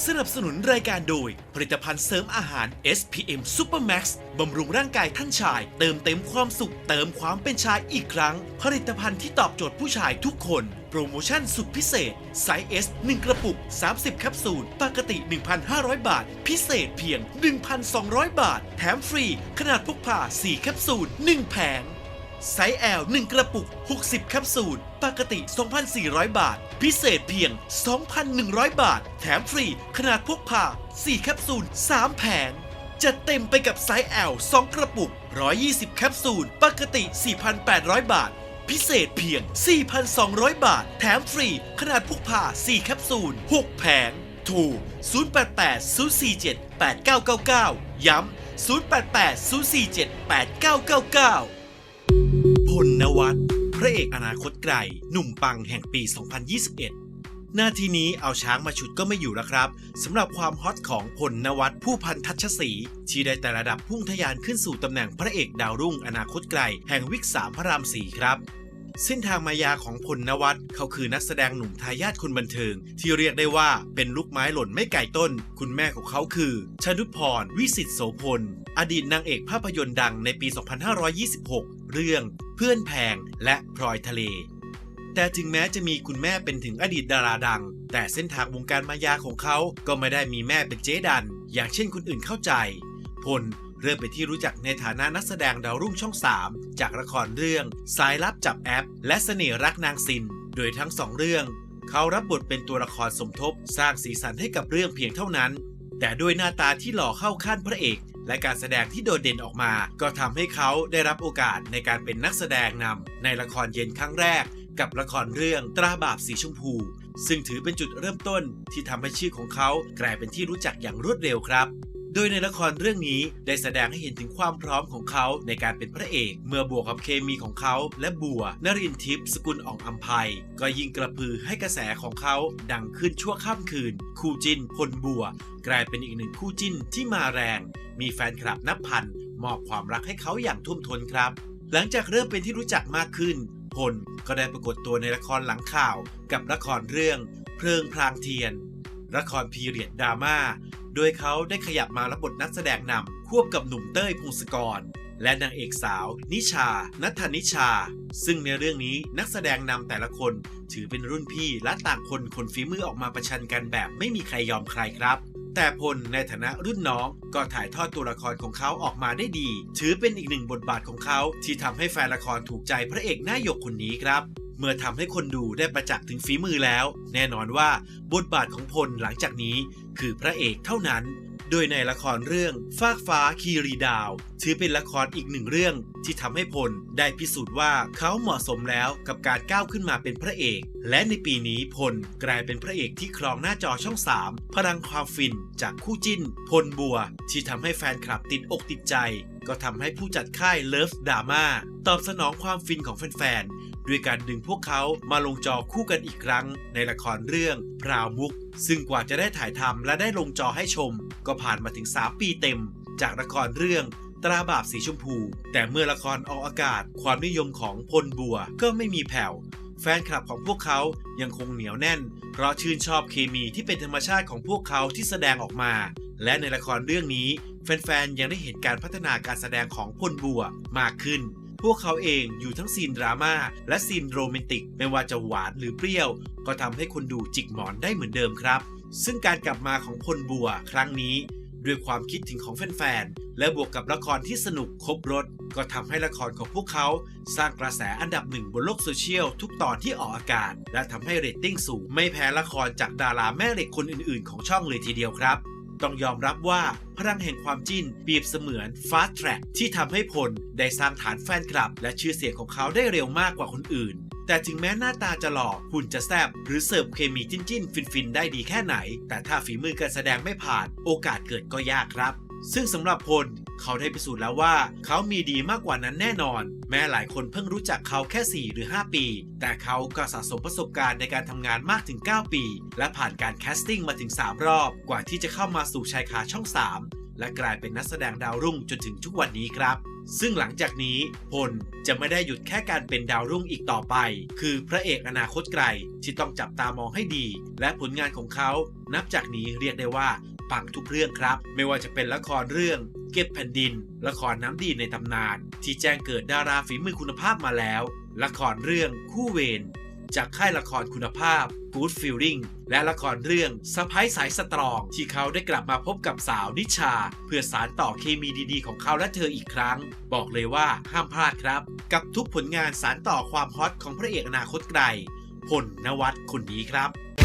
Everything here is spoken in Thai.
สนุนรายการโดย ผลิตภัณฑ์เสริมอาหาร SPM Supermax บำรุงร่างกายท่านชาย เติมเต็มความสุข เติมความเป็นชายอีกครั้ง ผลิตภัณฑ์ที่ตอบโจทย์ผู้ชายทุกคน โปรโมชั่นสุดพิเศษไซส์ S 1 กระปุก 30 แคปซูล ปกติ 1,500 บาท พิเศษเพียง 1,200 บาท แถมฟรี ขนาดพกพา 4 แคปซูล 1 แผง ไซส์ L 1กระปุก 60 แคปซูล ปกติ 2,400 บาท พิเศษเพียง 2,100 บาท แถมฟรี ขนาดพกพา 4 แคปซูล 3 แผงจะเต็มไปกับไซส์ L 2กระปุก 120 แคปซูล ปกติ 4,800 บาท พิเศษเพียง 4,200 บาท แถมฟรี ขนาดพกพา 4 แคปซูล 6 แผงโทร088 047 8999 ย้ำ0880478999 047 8999พลนวัตพระเอกอนาคตไกล หนุ่มปังแห่งปี 2021 หน้าที่นี้เอาช้างมาฉุดก็ไม่อยู่แล้วครับสำหรับความฮอตของพลนวัตผู้พันทัชศรีที่ได้แต่ระดับพุ่งทะยานขึ้นสู่ตำแหน่งพระเอกดาวรุ่งอนาคตไกล แห่งวิกสามพระรามสี่ครับเส้นทางมายาของพลนวัตเขาคือนักแสดงหนุ่มทายาทคนบันเทิง ที่เรียกได้ว่าเป็นลูกไม้หล่นไม่ไก่ต้น คุณแม่ของเขาคือชนุพร วิสิตโสพล อดีตนางเอกภาพยนตร์ดังในปี 2526 เรื่อง พื่อนแพงและพลอยทะเล แต่ถึงแม้จะมีคุณแม่เป็นถึงอดีตดาราดัง แต่เส้นทางวงการมายาของเขาก็ไม่ได้มีแม่เป็นเจ๊ดัน อย่างเช่นคนอื่นเข้าใจ พลเริ่มเป็นที่รู้จักในฐานะนักแสดงดาวรุ่งช่อง 3 จากละครเรื่องสายลับจับแอป และเสน่ห์รักนางซิน โดยทั้งสองเรื่อง เขารับบทเป็นตัวละครสมทบ สร้างสีสันให้กับเรื่องเพียงเท่านั้น แต่ด้วยหน้าตาที่หล่อเข้าขั้นพระเอก และการแสดงที่โดดเด่นออกมา ก็ทำให้เขาได้รับโอกาสในการเป็นนักแสดงนำในละครเย็นครั้งแรก กับละครเรื่องตราบาปสีชมพู ซึ่งถือเป็นจุดเริ่มต้นที่ทำให้ชื่อของเขากลายเป็นที่รู้จักอย่างรวดเร็วครับ โดยในละครเรื่องนี้ได้แสดงให้เห็นถึงความพร้อมของเขาในการเป็นพระเอก เมื่อบวกกับเคมีของเขา และบัวนรินทร์ทิพย์สกุลอ่องอัมภัย ก็ยิ่งกระพือให้กระแสของเขาดังขึ้นชั่วข้ามคืน คู่จิ้นพลบัว กลายเป็นอีกหนึ่งคู่จิ้นที่มาแรง มีแฟนคลับนับพันมอบความรักให้เขาอย่างทุ่มท้นครับ หลังจากเริ่มเป็นที่รู้จักมากขึ้นพลก็ได้ปรากฏตัวในละครหลังข่าว กับละครเรื่อง เพลิงพรางเทียนละครพีเรียดดราม่า โดยเขาได้ขยับมารับบทนักแสดงนำควบกับหนุ่มเต้ยพงศกร และนางเอกสาว นิชา นัทนิชา ซึ่งในเรื่องนี้นักแสดงนำแต่ละคน ถือเป็นรุ่นพี่และต่างคนคนฝีมือออกมาประชันกันแบบไม่มีใครยอมใครครับแต่พลในฐานะรุ่นน้องก็ถ่ายทอดตัวละครของเขาออกมาได้ดี ถือเป็นอีกหนึ่งบทบาทของเขาที่ทำให้แฟนละครถูกใจพระเอกหน้าหยกคนนี้ครับ เมื่อทำให้คนดูได้ประจักษ์ถึงฝีมือแล้ว แน่นอนว่าบทบาทของพลหลังจากนี้คือพระเอกเท่านั้น โดยในละครเรื่องฟากฟ้าคีรีดาว ถือเป็นละครอีกหนึ่งเรื่องที่ทำให้พลได้พิสูจน์ว่าเขาเหมาะสมแล้วกับการก้าวขึ้นมาเป็นพระเอก และในปีนี้พลกลายเป็นพระเอกที่ครองหน้าจอช่อง 3 พลังความฟินจากคู่จิ้น พลบัว ที่ทำให้แฟนคลับติดอกติดใจ ก็ทำให้ผู้จัดค่ายเลิฟดราม่าตอบสนองความฟินของแฟนๆ ด้วยการดึงพวกเขามาลงจอคู่กันอีกครั้ง ในละครเรื่องพราวมุก ซึ่งกว่าจะได้ถ่ายทำและได้ลงจอให้ชม ก็ผ่านมาถึง 3 ปีเต็ม จากละครเรื่องตราบาปสีชมพู แต่เมื่อละครออกอากาศ ความนิยมของพลบัวก็ไม่มีแผ่ว แฟนคลับของพวกเขายังคงเหนียวแน่น เพราะชื่นชอบเคมีที่เป็นธรรมชาติของพวกเขาที่แสดงออกมา และในละครเรื่องนี้ แฟนๆ ยังได้เห็นการพัฒนาการแสดงของพลบัวมากขึ้น พวกเขาเองอยู่ทั้งซีนดราม่าและซีนโรแมนติก ไม่ว่าจะหวานหรือเปรี้ยว ก็ทำให้คนดูจิกหมอนได้เหมือนเดิมครับ ซึ่งการกลับมาของพลบัวครั้งนี้ ด้วยความคิดถึงของแฟนๆ และบวกกับละครที่สนุกครบรถ ก็ทำให้ละครของพวกเขา สร้างกระแสอันดับหนึ่งบนโลกโซเชียลทุกตอนที่ออกอากาศ และทำให้เรตติ้งสูงไม่แพ้ละครจากดาราแม่เหล็กคนอื่นๆ ของช่องเลยทีเดียวครับ ต้องยอมรับว่าพลังแห่งความจิ้นเปรียบเสมือนฟาสต์แทร็กที่ทำให้พลได้สร้างฐานแฟนคลับ และชื่อเสียงของเขาได้เร็วมากกว่าคนอื่น แต่ถึงแม้หน้าตาจะหล่อหุ่นจะแซบหรือเสิร์ฟเคมีจิ้นจิ้นฟินฟินๆได้ดีแค่ไหน แต่ถ้าฝีมือการแสดงไม่ผ่าน โอกาสเกิดก็ยากครับ ซึ่งสำหรับพล เขาได้พิสูจน์แล้วว่า เขามีดีมากกว่านั้นแน่นอน แม้หลายคนเพิ่งรู้จักเขาแค่ 4 หรือ 5 ปี แต่เขาก็สะสมประสบการณ์ในการทำงานมากถึง 9 ปี และผ่านการแคสติ้งมาถึง 3 รอบ กว่าที่จะเข้ามาสู่ชายคาช่อง 3 และกลายเป็นนักแสดงดาวรุ่งจนถึงทุกวันนี้ครับซึ่งหลังจากนี้พลจะไม่ได้หยุดแค่การเป็นดาวรุ่งอีกต่อไป คือพระเอกอนาคตไกลที่ต้องจับตามองให้ดี และผลงานของเขา นับจากนี้เรียกได้ว่าปังทุกเรื่องครับ ไม่ว่าจะเป็นละครเรื่อง เก็บแผ่นดิน ละครน้ำดีในตำนาน ที่แจ้งเกิดดาราฝีมือคุณภาพมาแล้ว ละครเรื่องคู่เวรจากค่ายละครคุณภาพ Good Feeling และละครเรื่องสะพ้ายสายสตรอง ที่เขาได้กลับมาพบกับสาวนิชา เพื่อสารต่อเคมีดีๆ ของเขาและเธออีกครั้ง บอกเลยว่าห้ามพลาดครับ กับทุกผลงานสารต่อความฮอตของพระเอกอนาคตไกลพลนวัตคนนี้ครับ